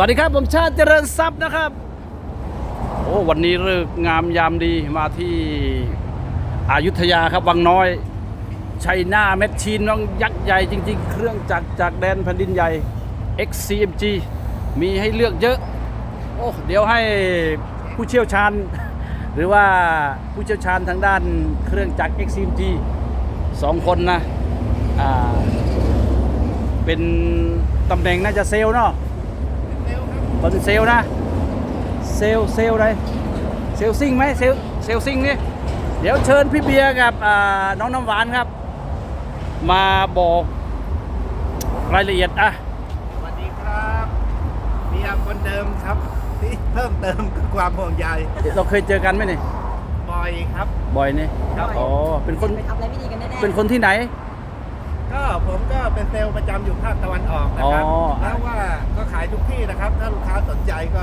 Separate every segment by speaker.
Speaker 1: วัสดีครับผมชาติเจริญทรัพย์นะครับ โอ้วันนี้เลิกงามยามดีมาที่อายุทยาครับวังน้อยชัยนาแมชชีนน้องยักษ์ใหญ่จริง ๆ เครื่องจักรจากแดนแผ่นดินใหญ่ XCMG มีให้เลือกเยอะ โอ้เดี๋ยวให้ผู้เชี่ยวชาญ หรือว่าผู้เชี่ยวชาญทางด้านเครื่องจักร XCMG สองคนนะอ่าเป็นตำแหน่งน่าจะเซลล์เนาะ เป็นเซลล์นะ เซลล์เซลล์อะไรเซลล์ซิ่งไหมเซลล์เซลล์ซิ่งนี่เดี๋ยวเชิญพี่เบียร์กับอ่าน้องน้ำหวานครับ มาบอกรายละเอียดอะ
Speaker 2: สวัสดีครับเมียคนเดิมครับที่เพิ่มเติมคือความห่วงใย
Speaker 1: เราเคยเจอกันไหมนี่
Speaker 2: บ่อยครับ
Speaker 1: บ่อยนี่
Speaker 2: ครับ
Speaker 1: อ๋อเป็นคน
Speaker 3: ไปทำอะไรไม่ดีกันแน่ๆ
Speaker 1: เป็นคนที่ไหน
Speaker 2: ก็ผมก็เป็นเซลล์ประจำอยู่ภาคตะวันออกนะครับ
Speaker 1: อ๋อ
Speaker 2: แล้วว่าก็ขาย ทุกที่นะครับ ถ้าลูกค้าสนใจก็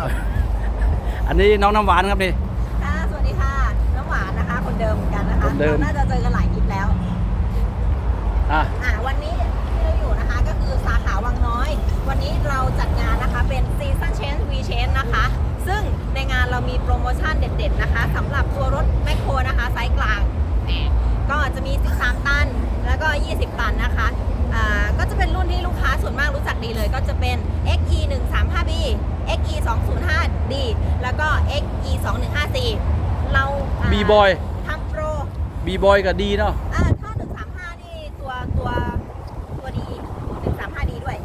Speaker 1: อันนี้น้องน้ำหวานครับนี่
Speaker 3: ค่ะ สวัสดีค่ะ น้ำหวานนะคะ คนเดิมเหมือนกันนะคะ
Speaker 1: คนเดิม
Speaker 3: ราน่าจะเจอกันหลายคลิปแล้ว
Speaker 1: อะ
Speaker 3: อ่าวันนี้ที่เราอยู่นะคะก็คือสาขาวังน้อย วันนี้เราจัดงานนะคะเป็น Season Change V Change นะคะ ซึ่งในงานเรามีโปรโมชั่นเด็ดๆนะคะสำหรับตัวรถแมคโครนะคะไซส์กลางแหมก็จะมี 13 ตัน แล้วก็ 20 ตันนะคะ อ่าก็จะเป็นรุ่นที่ลูกค้าส่วนมากรู้จักดีเลย ก็จะเป็น XE 1 3 5 B XE 2 0 5 D แล้วก็ XE 2 1 5 C เราา
Speaker 1: บีบอย
Speaker 3: ทำโปร
Speaker 1: บีบอยกับดีเนาะ
Speaker 3: อ่าถ้า135นี่ตัวตัวตัวดี135ดีด้วย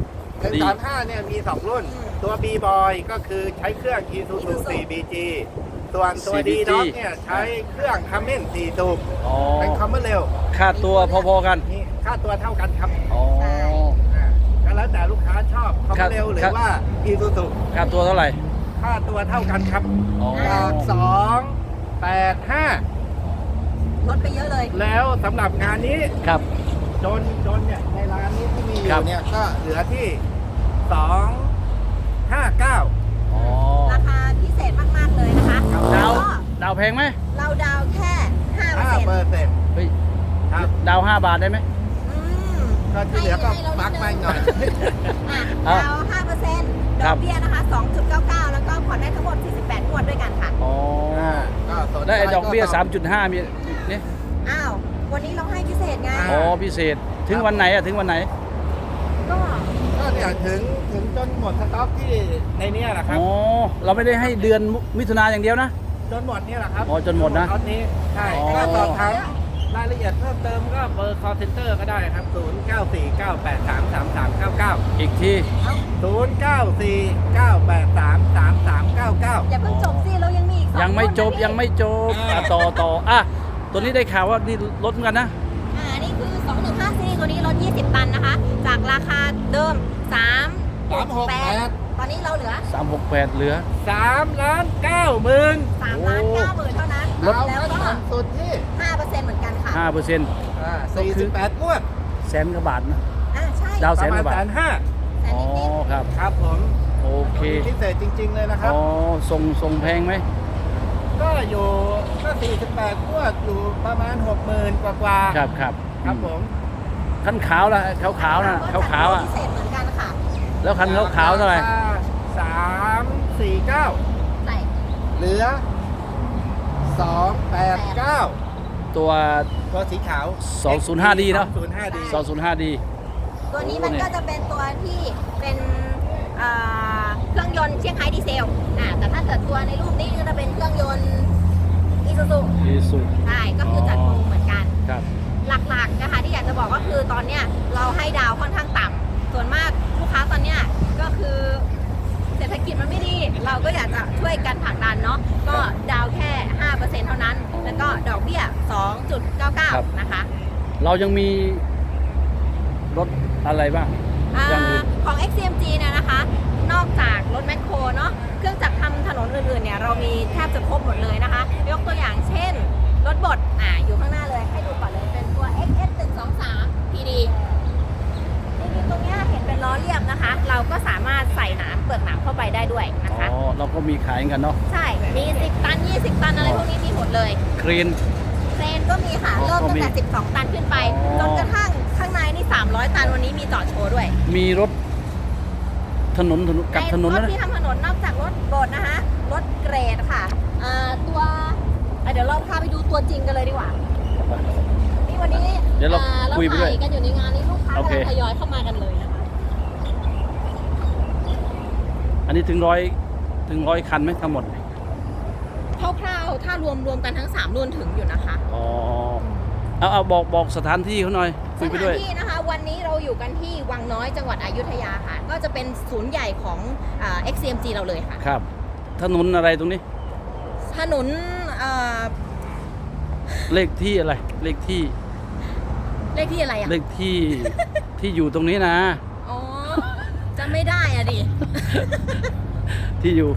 Speaker 1: ดี
Speaker 2: 135เนี่ยมี2รุ่น
Speaker 3: อืม
Speaker 2: ตัว B Boy ก็คือใช้เครื่อง Isuzu
Speaker 3: Isuzu
Speaker 2: 4BG ส่วนตัว D
Speaker 1: CBG
Speaker 2: Dog เนี่ยใช้เครื่อง Cummins 4สูบ
Speaker 1: อ๋อ
Speaker 2: เป็นคอมเมอร์เร็ว
Speaker 1: ค่าตัวพอๆกัน
Speaker 2: นี่ ค่าตัวเท่ากันครับ
Speaker 1: อ๋อ
Speaker 3: ใช่
Speaker 2: อ่าก็แล้วแต่ลูกค้าชอบคอมเมอร์เร็วหรือ
Speaker 1: ครับ
Speaker 2: ว่า Isuzu
Speaker 1: ค่าตัวเท่าไหร่
Speaker 2: ค่าตัวเท่ากันครับ
Speaker 1: อ๋อ
Speaker 2: จากสองแปดห้า
Speaker 3: ลดไปเยอะเลย
Speaker 2: แล้วสำหรับงานนี้
Speaker 1: ครับ
Speaker 2: จนจนเนี่ยในร้านนี้ที่มีอ
Speaker 1: ครับ
Speaker 2: ยู่เนี่ยก็เหลือที่สองห้าเก้า
Speaker 1: อ๋อ
Speaker 3: ราคาพิเศษมาก ๆ เลยนะคะ
Speaker 2: ครับ
Speaker 1: ดาว
Speaker 3: ก็
Speaker 1: ดาวแพงไหม
Speaker 3: เราดาวแค่
Speaker 2: ห้า
Speaker 3: 5%
Speaker 2: เปอร์เซ็นต์
Speaker 1: เฮ้ย
Speaker 2: ครับ
Speaker 1: ดาวห้าบาทได้ไหม
Speaker 3: อืม
Speaker 2: ก็ที่เหลือก็
Speaker 3: ให้เรา
Speaker 2: ปักไปหน่อย
Speaker 3: อะ
Speaker 1: อะ
Speaker 3: ดาว5%ด
Speaker 1: ครั
Speaker 3: อบ กเบี้ยนะคะ2.99แล้วก็ผ่อนได้ทั้งหมด48งวดด้วยกันค่ะ
Speaker 1: อ๋อ
Speaker 2: ก็สนใจ
Speaker 1: ได้ไอ้ดอกเบี้ย
Speaker 2: ก็
Speaker 1: 3.5 มีนี่
Speaker 3: อ้าว วันนี้เราให้พิเศษไง
Speaker 1: อ๋อพิเศษถึงวันไหนอะถึงวันไหน
Speaker 3: ก็
Speaker 2: ก็เนี่ยถึงถึงจนหมดสต็อกที่ในเนี้แหละครับ
Speaker 1: อ๋อ เราไม่ได้ให้เดือนมิถุนาอย่างเดียวนะ
Speaker 2: จนหมดเนี่ยแหละครับ
Speaker 1: อ๋อจนหมดนะ
Speaker 2: ตอนนี้ใช่
Speaker 1: อ๋อ
Speaker 2: ก็สอบถาม รายละเอียดเพิ่มเติมก็เบอร์ call center ก็ได้ครับ 0 9 4 9 8 3 3 3 9 9
Speaker 1: อีกที
Speaker 2: 0 9 4 9 8 3 3 3 9 9
Speaker 3: อย่าเพิ่งจบสิเรายังมีอีกสอ
Speaker 1: ยังไม่
Speaker 3: รุ่นนะ
Speaker 1: จบ
Speaker 3: พี่
Speaker 1: ยังไม่จบ
Speaker 2: อ่า
Speaker 1: อะต่อต่ออะตัวนี้ได้ข่าวว่านี่ลดเหมือนกันนะ
Speaker 3: อ่านี่คือ 215ซีตัวนี้ลด 20 ตันนะคะ จากราคาเดิม368 ตอนนี้เราเหลือ
Speaker 1: 368 เหลือ
Speaker 2: 3ล้าน9หมื่น
Speaker 3: 3 ล้าน9หมื่นเท่านั้น
Speaker 1: ลด
Speaker 3: แล้วก็
Speaker 2: สุดที่
Speaker 3: 5%เหมือนกันค่ะ
Speaker 1: 5เปอร์เซ็นต์
Speaker 2: อ่า48งวด
Speaker 1: แสนกว่าบาทนะ
Speaker 3: อ่าใช่
Speaker 1: ดาว
Speaker 2: ประมาณแสนห้า
Speaker 3: แสน
Speaker 1: อ๋อ
Speaker 3: นิด
Speaker 1: ครับ
Speaker 2: ครับผม
Speaker 1: โอเค
Speaker 2: พิเศษจริง ๆ เลยนะครับ
Speaker 1: อ๋อส่งส่งแพงไหม
Speaker 2: ก็อยู่ก็48งวดอยู่ประมาณ60,000กว่ากว่าๆ
Speaker 1: ครับครับ
Speaker 2: ครับผม
Speaker 1: คันขาวล่ะขาวขาวๆนะขาวขาวๆอะ
Speaker 3: พิเศษเหมือนกันค่ะ
Speaker 1: แล้วคันขาวขาวๆเท่าไหร่
Speaker 2: สามสี่เก้า
Speaker 3: ใส่
Speaker 2: เหลือสองแปดเก้า
Speaker 1: ตัว
Speaker 2: ตัวสีขาว
Speaker 1: 205D เนอะ
Speaker 2: 205D
Speaker 1: 205D
Speaker 3: ตัวนี้
Speaker 1: โอ้
Speaker 3: มัน
Speaker 1: เนี่ย
Speaker 3: ก็จะเป็นตัวที่เป็นอ่าเครื่องยนต์เชียงไฮ้ดีเซลอ่าแต่ถ้าเกิดตัวในรูปนี้ก็จะเป็นเครื่องยนต์อีซูซู
Speaker 1: อีสุ
Speaker 3: ใช่ก็คือจัดโปรเหมือนกัน
Speaker 1: ครับ
Speaker 3: หลักๆนะคะที่อยากจะบอกก็คือตอนเนี้ยเราให้ดาวค่อนข้างต่ำส่วนมากลูกค้าตอนเนี้ยก็คือเศรษฐกิจมันไม่ดี เราก็อยากจะช่วยกันผลักดันเนาะก็ดาวแค่ 5%เท่านั้น แล้วก็ดอกเบี้ย 2.99 นะคะ
Speaker 1: เรายังมีรถอะไรบ้าง
Speaker 3: อา
Speaker 1: อย่างอื่น
Speaker 3: ของ XCMG เนี่ยนะคะ นอกจากรถแมคโครเนาะ เครื่องจักรทำถนนอื่นๆ เนี่ย เรามีแทบจะครบหมดเลยนะคะ ยกตัวอย่างเช่น รถบด อ่า อยู่ข้างหน้าเลย ให้ดูก่อนเลย เป็นตัว XS 1 2 3 PD จริงๆตรงเนี้ยเห็นเป็นล้อเรียบนะคะ เราก็สามารถใส่หนามเปลือกหนามเข้าไปได้ด้วยนะ
Speaker 1: อ๋
Speaker 3: คะ
Speaker 1: อเราก็มีขายกันเนาะ
Speaker 3: ใช่ มี 10 ตัน 20 ตันอะไรพวกนี้มีหมดเลย
Speaker 1: ครีน
Speaker 3: เครนก็มีค่ะ
Speaker 1: อ๋อ
Speaker 3: เริ่มตั้งแต่
Speaker 1: ก็มี
Speaker 3: 12 ตันขึ้นไป
Speaker 1: อ๋อ
Speaker 3: จนกระทั่งข้างในนี่ 300 ตันวันนี้มีจอดโชว์ด้วย
Speaker 1: มีรถถถนนถนนกัดถนน
Speaker 3: ร
Speaker 1: แล้ว
Speaker 3: ถ
Speaker 1: นะ
Speaker 3: ที่ทำถนนนอกจากรถโบดนะคะรถเกรดค่ะอ่าตัวอะเดี๋ยวเราพาไปดูตัวจริงกันเลยดีกว่านี่วันนี้
Speaker 1: เดี๋ยวเรา
Speaker 3: อ่
Speaker 1: คุยไปด้วย
Speaker 3: ถ่กันอยู่ในงานนี้ลูกค้า
Speaker 1: โอเค
Speaker 3: กำลังทยอยเข้ามากันเลยนะคะ
Speaker 1: อันนี้ถึงร้อยถึงร้อยคันไหมทั้งหมด
Speaker 3: คร่าวๆ ถ้ารวมรวมกันทั้ง 3 รุ่นถึงอยู่นะคะ
Speaker 1: อ๋อเอาเอาบอกบอกสถานที่เขาหน่อยคุ
Speaker 3: ส
Speaker 1: ยไป
Speaker 3: ถา
Speaker 1: ด้วย
Speaker 3: นที่นะคะ วันนี้เราอยู่กันที่วังน้อยจังหวัดอยุธยาค่ะ ก็จะเป็นศูนย์ใหญ่ของอ่า XCMG เราเลยค่ะ
Speaker 1: ครับ ถนนอะไรตรงนี้
Speaker 3: ถนนเอ่อ
Speaker 1: เลขที่อะไร เลขที่
Speaker 3: เลขที่อะไรอะ
Speaker 1: เลขที่ ที่อยู่ตรงนี้นะ
Speaker 3: อ๋อจำไม่ได้อะดิ
Speaker 1: ที่อยู่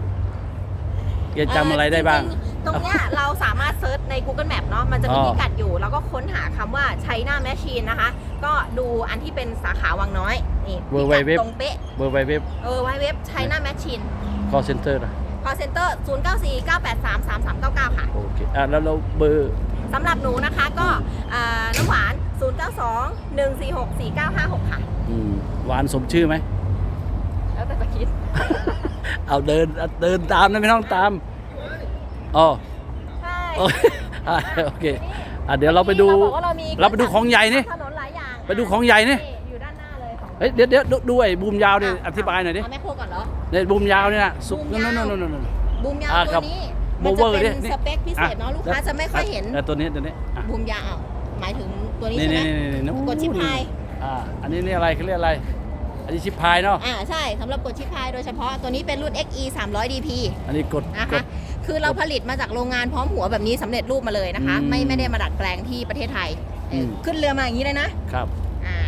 Speaker 1: แกจำอะไรได้บ้าง
Speaker 3: เจริๆ ตรงเนี้ยเราสามารถเซิร์ชใน Google Map เนาะมันจะมี
Speaker 1: อ๋อ
Speaker 3: พิกัดอยู่ แล้วก็ค้นหาคำว่า China Machine นะคะ ก็ดูอันที่เป็นสาขาวังน้อย นี่พิกัดตรงเป๊ะ
Speaker 1: เบอร์ไวเว็บ
Speaker 3: เออไวเว็บ China Machine
Speaker 1: call center นะ
Speaker 3: call center 0 9 4 9 8 3 3 3 9 9 ค่ะ
Speaker 1: โอเคอะแล้วเราเบอร์
Speaker 3: สำหรับหนูนะคะก็อ่าน้ำหวาน 0 9 2 1 4 6 4 9 5 6 ค่ะ
Speaker 1: อืมหวานสมชื่อไหม
Speaker 3: แล้วแต่จะคิด
Speaker 1: เอาเดินเอาเดินตามนะไม่ต้องตาม อ๋อ
Speaker 3: ใช่
Speaker 1: โอเคอะโอเคอะเดี๋ยวเราไปดู
Speaker 3: เราบอกว่าเรามี
Speaker 1: เราไปดูของใหญ่นี่
Speaker 3: ถนนหลายอย่าง
Speaker 1: ไปดูของใหญ่นี่
Speaker 3: อยู่ด้านหน้าเลยของ
Speaker 1: เฮ้ยเดี๋ยวเดี๋ยวดูดูไอ้บูมยาวเนี่ยอธิบายหน่อยดิ
Speaker 3: เอาแม่โครก่อนเหรอ
Speaker 1: เนี่ยบูมยาวเนี่ยนะสุก
Speaker 3: บู
Speaker 1: นั่น
Speaker 3: มยาว
Speaker 1: นั่นนั่นนั่นนั่น
Speaker 3: บูมยาว
Speaker 1: อ่าครั
Speaker 3: ตัว
Speaker 1: บ
Speaker 3: นี้
Speaker 1: โบ
Speaker 3: มัน
Speaker 1: เว
Speaker 3: จะ
Speaker 1: อร์
Speaker 3: เป็น
Speaker 1: เนี่ยนี่
Speaker 3: สเปคพิเศษเนาะลูกค้าจะไม่ค่อยเห็น
Speaker 1: อะตัวนี้ตัวนี้อะ
Speaker 3: บูมยาวหมายถึงตัวนี้
Speaker 1: นี่
Speaker 3: ใช่ไหม
Speaker 1: นี่นี่นี่
Speaker 3: กดชิปพาย
Speaker 1: อ่าอันนี้นี่อะไรเขาเรียกอะไร อันนี้ชิปพายเนาะ
Speaker 3: อ่าใช่สำหรับกดชิปพายโดยเฉพาะตัวนี้เป็นรุ่น XE 300 DP
Speaker 1: อันนี้กด
Speaker 3: นะ
Speaker 1: ก
Speaker 3: คะ
Speaker 1: ด
Speaker 3: คือเราผลิตมาจากโรงงานพร้อมหัวแบบนี้สำเร็จรูปมาเลยนะคะ
Speaker 1: อืม
Speaker 3: ไม่ไม่ได้มาดัดแปลงที่ประเทศไทยเอออ
Speaker 1: ม
Speaker 3: ขึ้นเรือมาอย่างนี้เลยนะ
Speaker 1: ครับ
Speaker 3: อ่า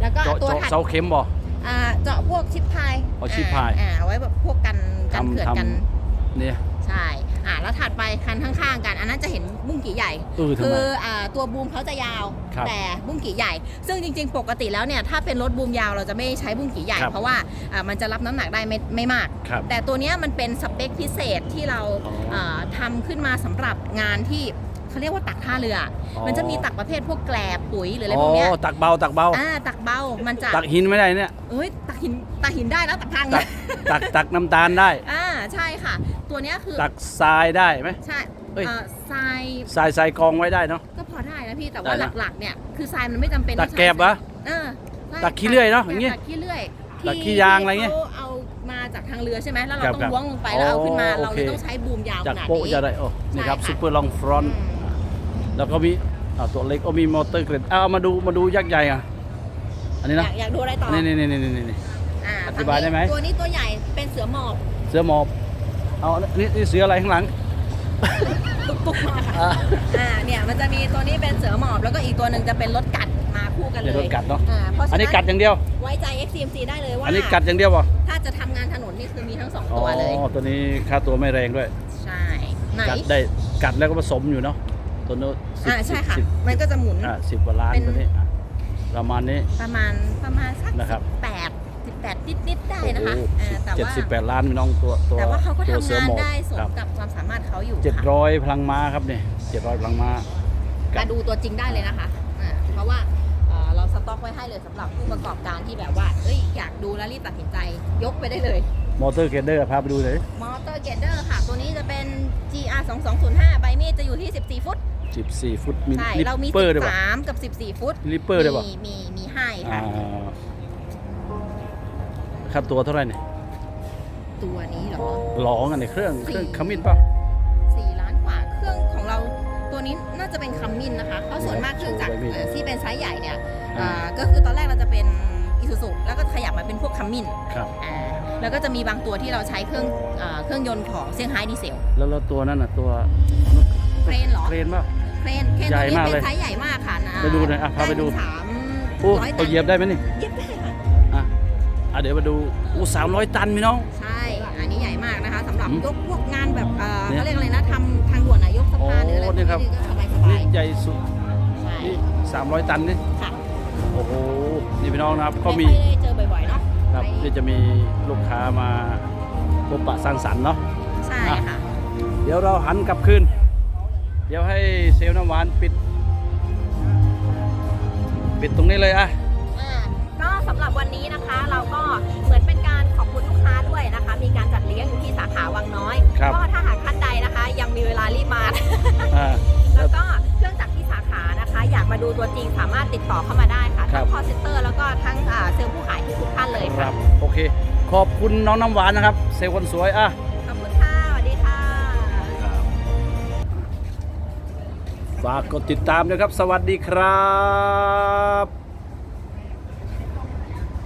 Speaker 3: แล้วก็
Speaker 1: เจาะ
Speaker 3: ตัว
Speaker 1: เจาะ
Speaker 3: ถัด
Speaker 1: เสาเข็มบ่
Speaker 3: อ่าเจาะพวกชิปพาย
Speaker 1: อ๋อชิปพาย
Speaker 3: อ่าเอาไว้แบบพวกกันกัน
Speaker 1: ทำ
Speaker 3: เขื่อน
Speaker 1: ทำ
Speaker 3: กัน
Speaker 1: เนี่ย
Speaker 3: ใช่ อ่าแล้วถัดไปคันข้างๆกัน อันนั้นจะเห็นบุ้งกี่ใหญ่
Speaker 1: เออทำ
Speaker 3: คื
Speaker 1: ไม
Speaker 3: ออ่าตัวบูมเขาจะยาว
Speaker 1: ครับ
Speaker 3: แต่บุ้งกี่ใหญ่ ซึ่งจริง ๆ ปกติแล้วเนี่ยถ้าเป็นรถบูมยาวเราจะไม่ใช้บุ้งกี่ใหญ่
Speaker 1: ครับ
Speaker 3: เพราะว่าอ่ามันจะรับน้ำหนักได้ไม่ไม่มาก
Speaker 1: ครับ
Speaker 3: แต่ตัวเนี้ยมันเป็นสเปคพิเศษที่เรา
Speaker 1: อ๋ออ่า
Speaker 3: ทำขึ้นมาสำหรับงานที่เขาเรียกว่าตักท่าเรืออ
Speaker 1: อ
Speaker 3: มันจะมีตักประเภทพวกแกลบปุ๋ยหรืออะไร
Speaker 1: อ๋
Speaker 3: พวกเนี้ย
Speaker 1: อตักเบาตักเบา
Speaker 3: อ่าตักเบา มันจะ
Speaker 1: ตักหินไม่ได้เนี่ย
Speaker 3: เอ้ยตักหินตักหินได้แล้วตักพัง
Speaker 1: ตักตักตักน้ำตาลได้
Speaker 3: อ่าใช่ค่ะ ตัวเนี้ยคือ
Speaker 1: ตักทรายได้ไหม
Speaker 3: ใช่
Speaker 1: เอ้ย
Speaker 3: เอ่อทราย
Speaker 1: ทรายทรายกองไว้ได้เนาะ
Speaker 3: ก็พอได้นะพี่แต่ว่า
Speaker 1: ได้นะ
Speaker 3: หลักๆเนี่ยคือทรายมันไม่จำเป็น
Speaker 1: ตัก
Speaker 3: องใช้
Speaker 1: แกบเหรอ
Speaker 3: เออใช่
Speaker 1: ตักขี้เลื่อยเนอะ
Speaker 3: ตัก
Speaker 1: อย่างงี้
Speaker 3: ตักขี้เลื่อย
Speaker 1: ตักขี้ยางอะไรเงี้ย
Speaker 3: ที่ขาเอามาจากทางเรือใช่ไหมแล้วเรา
Speaker 1: ครับ
Speaker 3: ต้อง
Speaker 1: ครับ
Speaker 3: ล้วงลงไปแล้วเอาขึ้นมา
Speaker 1: อ๋อ
Speaker 3: เรา
Speaker 1: โอ
Speaker 3: เล
Speaker 1: เค
Speaker 3: ยต้องใช้บูมยาวข
Speaker 1: จาก
Speaker 3: นาด
Speaker 1: โป๊ะ
Speaker 3: นี้
Speaker 1: จะได้โอ้นี่ครับ
Speaker 3: ใช่ค่ะ
Speaker 1: ซูเปอร์ลองฟรอน
Speaker 3: อืม
Speaker 1: แล้วก็มีอ่าตัวเล็กก็มีมอเตอร์เกรดเอามาดูมาดูยักษ์ใหญ่อะ อันนี้
Speaker 3: อ
Speaker 1: นะ
Speaker 3: ยากอยากดูอะไรต่อ
Speaker 1: นี่นี่นี่นี่นี่นี่
Speaker 3: อ่า
Speaker 1: อธิบายได้ไหม
Speaker 3: ตัวนี้ตัวใหญ่เป็นเสือหมอบ
Speaker 1: เสือหมอบ เอานี่นี่เสืออะไรข้างหลัง
Speaker 3: ตุ๊กตุ๊กมาค่ะ
Speaker 1: อ่า
Speaker 3: อ่าเนี่ยมันจะมีตัวนี้เป็นเสือหมอบแล้วก็อีกตัวหนึ่งจะเป็นรถกัดมาคู่กันเล
Speaker 1: เดี๋ยวยรถกัดเนาะ
Speaker 3: อ่าเพราะ
Speaker 1: อัน
Speaker 3: ฉะ
Speaker 1: นี้
Speaker 3: นั้น
Speaker 1: กัดอย่างเดียว
Speaker 3: ไว้ใจ XCMC ได้เลยว่า
Speaker 1: อันนี้กัดอย่างเดียวป่ะ
Speaker 3: ถ้าจะทำงานถนนนี่คือมีทั้งสอง
Speaker 1: อ๋อ
Speaker 3: ตัวเลย
Speaker 1: ตัวนี้ค่าตัวไม่แรงด้วย
Speaker 3: ใช่ไหน
Speaker 1: กัดได้กัดแล้วก็ผสมอยู่เนาะตัวนู้นสิบ
Speaker 3: อ่าใช่ค่ะ
Speaker 1: สิบ
Speaker 3: มันก็จะหมุน
Speaker 1: อ่าสิบกว่าล้าน
Speaker 3: เป็น
Speaker 1: ตัวนี้อะประมาณนี้
Speaker 3: ประมาณประมาณสัก
Speaker 1: นะครับ
Speaker 3: แปดสิบแปดนิดนิดๆได้นะคะ
Speaker 1: โอ้โห
Speaker 3: อ่าแต่
Speaker 1: เจ็ด
Speaker 3: ว่า
Speaker 1: สิบแปดล้านพี่น้องตัวตัว
Speaker 3: แต่ว่าเขาก็
Speaker 1: ตัว
Speaker 3: ทำ
Speaker 1: เสืองา
Speaker 3: น
Speaker 1: หมอบ
Speaker 3: ได้สม
Speaker 1: ครับ
Speaker 3: กับความสามารถเขาอยู่
Speaker 1: เจ็ด
Speaker 3: ค่ะ
Speaker 1: ร้อยพลังม้าครับเนี่ยเจ็ดร้อยพลังม้า
Speaker 3: มาดูตัวจริงได้เลยนะคะอ่าเพราะว่าเอ่อเราสต็อกไว้ให้เลยสำหรับผู้ประกอบการที่แบบว่าเอ้ยอยากดูแล้วรีบตัดสินใจยกไปได้เลย
Speaker 1: มอเตอร์เกรดเดอร์พาไปดูเลย
Speaker 3: มอเตอร์เกเดอร์ค่ะ ตัวนี้จะเป็น GR 2205ใบมีดจะอยู่ที่ 14 ฟุต
Speaker 1: 14ฟุตมี
Speaker 3: ใช่
Speaker 1: ลิป
Speaker 3: เรามี
Speaker 1: เปอร์ด้วยป่ะ
Speaker 3: 13 กับ 14 ฟุต
Speaker 1: ลิปเปอร์ด้วยป่ะ
Speaker 3: มีมีมีให้
Speaker 1: อ่า
Speaker 3: ค่ะ
Speaker 1: ค่าตัวเท่าไหร่เนี่ย
Speaker 3: ตัวนี้เหรอ
Speaker 1: หลองอันเนี่ยเครื่องเครื่อง
Speaker 3: สี่
Speaker 1: ขมิ้นป่ะ
Speaker 3: 4ล้านกว่าเครื่องของเราตัวนี้น่าจะเป็นคัมมินนะคะเพราะส่วนมากเครื่องจักร
Speaker 1: โอ้โห
Speaker 3: เอ่อที่เป็นไซส์ใหญ่เนี่ย
Speaker 1: อ่า
Speaker 3: อ่าก็คือตอนแรกเราจะเป็นอิซูซุแล้วก็ขยับมาเป็นพวกคัมมิน
Speaker 1: ครับ
Speaker 3: อ่าแล้วก็จะมีบางตัวที่เราใช้เครื่องอ่าเครื่องยนต์ของเซี่ยงไฮ้ดีเซล
Speaker 1: แล้วแล้วตัวนั้นน่ะตัว
Speaker 3: เครนเหรอ
Speaker 1: เครนป่ะ
Speaker 3: เครนเครน
Speaker 1: ใหญ่
Speaker 3: ตัวนี้
Speaker 1: มาก
Speaker 3: เป็
Speaker 1: เลย
Speaker 3: นไซส์ใหญ่มากค่ะนะ
Speaker 1: ไปดูหน่อยอะพาไปดู
Speaker 3: สาม
Speaker 1: โอ้
Speaker 3: ร้อยตั
Speaker 1: ตัวนเหยียบได้ไหมนี่
Speaker 3: เหยียบได้ค่ะ
Speaker 1: อะอะ เดี๋ยวมาดูอู้สามร้อยตันพี่น้อง
Speaker 3: ใช่ อันนี้ใหญ่มากนะคะสำหรับ
Speaker 1: อืม
Speaker 3: ยกพวกงานแบบเอ่อ
Speaker 1: เนี่ย
Speaker 3: เขาเรียกอะไรนะทำทางด่วนนายกสะพานหรืออะไร
Speaker 1: โอ้
Speaker 3: พวก
Speaker 1: นี่
Speaker 3: นี้
Speaker 1: ครับ
Speaker 3: ก็สบายสบา
Speaker 1: นี่
Speaker 3: ย
Speaker 1: ใหญ่สุด
Speaker 3: ใช่
Speaker 1: นี่สามร้อยตันนี่
Speaker 3: ค่ะ
Speaker 1: โอ้โหนี่พี่น้องนะครับก็มี
Speaker 3: ไม่ค่อยได้เจอบ่อยๆเนาะ
Speaker 1: ครับ
Speaker 3: ไป
Speaker 1: นี่จะมีลูกค้ามาพบปะสร้างสรรค์เนาะ
Speaker 3: ใช่ค่ะ
Speaker 1: เดี๋ยวเราหันกลับคืน เดี๋ยวให้เซลล์น้ำหวานปิด ปิดตรงนี้เลยอะ
Speaker 3: สำหรับวันนี้นะคะ เราก็เหมือนเป็นการขอบคุณลูกค้าด้วยนะคะ มีการจัดเลี้ยงอยู่ที่สาขาวังน้อยก็ถ้าหากท่านใดนะคะ ยังมีเวลารีบมา
Speaker 1: แล้ว
Speaker 3: ก็เครื่องจักรที่สาขานะคะ อยากมาดูตัวจริงสามารถติดต่อเข้ามาได้ค่ะทั้ง
Speaker 1: คอ
Speaker 3: เซ็นเตอร์แล้วก็ทั้งเซลล์ผู้ขายทุกท่านเลย
Speaker 1: ครัโอเค ขอบคุณน้องน้ำหวานนะครับ เซลล์คนสวยอะฝากกดติดตามนะครับ สวัสดีครับ